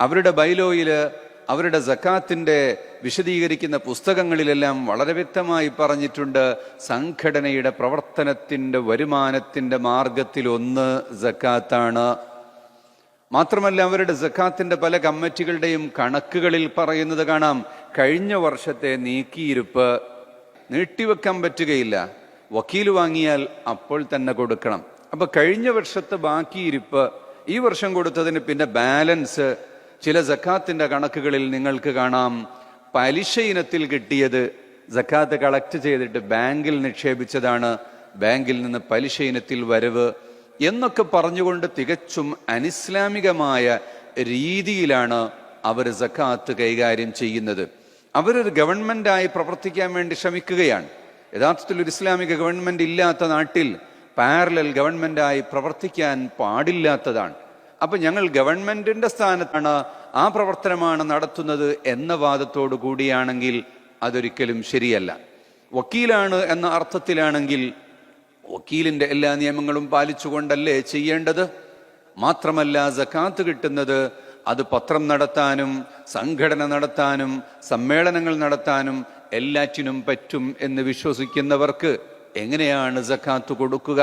അവരുടെ ബൈലോയിൽ അവരുടെ സക്കാത്തിന്റെ വിശദീകരിക്കുന്ന പുസ്തകങ്ങളിലെല്ലാം വളരെ വ്യക്തമായി പറഞ്ഞിട്ടുണ്ട് സംഘടനയുടെ പ്രവർത്തനത്തിന്റെ വരുമാനത്തിന്റെ മാർഗത്തിലൊന്ന് ജക്കാത്താണ് മാത്രമല്ല അവരുടെ സക്കാത്തിന്റെ പല കമ്മിറ്റികളുടെയും കണക്കുകളിൽ പറയുന്നത് കാണാം കഴിഞ്ഞ വർഷത്തെ നീക്കിയിരുപ്പ് നീട്ടിവെക്കാൻ പറ്റുകയില്ല. വക്കീൽ വാങ്ങിയാൽ അപ്പോൾ തന്നെ കൊടുക്കണം. അപ്പോൾ കഴിഞ്ഞ വർഷത്തെ ബാക്കിയിരുപ്പ് ഈ വർഷം കൊടുത്തതിന് പിന്നെ ബാലൻസ് ചില ജക്കാത്തിന്റെ കണക്കുകളിൽ നിങ്ങൾക്ക് കാണാം. പലിശ ഇനത്തിൽ കിട്ടിയത് ജക്കാത്ത് കളക്ട് ചെയ്തിട്ട് ബാങ്കിൽ നിക്ഷേപിച്ചതാണ്. ബാങ്കിൽ നിന്ന് പലിശ ഇനത്തിൽ വരവ് എന്നൊക്കെ പറഞ്ഞുകൊണ്ട് തികച്ചും അനിസ്ലാമികമായ രീതിയിലാണ് അവർ സക്കാത്ത് കൈകാര്യം ചെയ്യുന്നത്. അവരൊരു ഗവൺമെന്റായി പ്രവർത്തിക്കാൻ വേണ്ടി ശ്രമിക്കുകയാണ്. യഥാർത്ഥത്തിൽ ഒരു ഇസ്ലാമിക ഗവൺമെന്റ് ഇല്ലാത്ത നാട്ടിൽ പാരലൽ ഗവൺമെന്റായി പ്രവർത്തിക്കാൻ പാടില്ലാത്തതാണ്. അപ്പൊ ഞങ്ങൾ ഗവൺമെന്റിന്റെ സ്ഥാനത്താണ് ആ പ്രവർത്തനമാണ് നടത്തുന്നത് എന്ന വാദത്തോടു കൂടിയാണെങ്കിൽ അതൊരിക്കലും ശരിയല്ല. വക്കീലാണ് എന്ന അർത്ഥത്തിലാണെങ്കിൽ വക്കീലിന്റെ എല്ലാ നിയമങ്ങളും പാലിച്ചുകൊണ്ടല്ലേ ചെയ്യേണ്ടത്? മാത്രമല്ല ജക്കാത്ത് കിട്ടുന്നത് അത് പത്രം നടത്താനും സംഘടന നടത്താനും സമ്മേളനങ്ങൾ നടത്താനും എല്ലാറ്റിനും പറ്റും എന്ന് വിശ്വസിക്കുന്നവർക്ക് എങ്ങനെയാണ് ജക്കാത്ത് കൊടുക്കുക?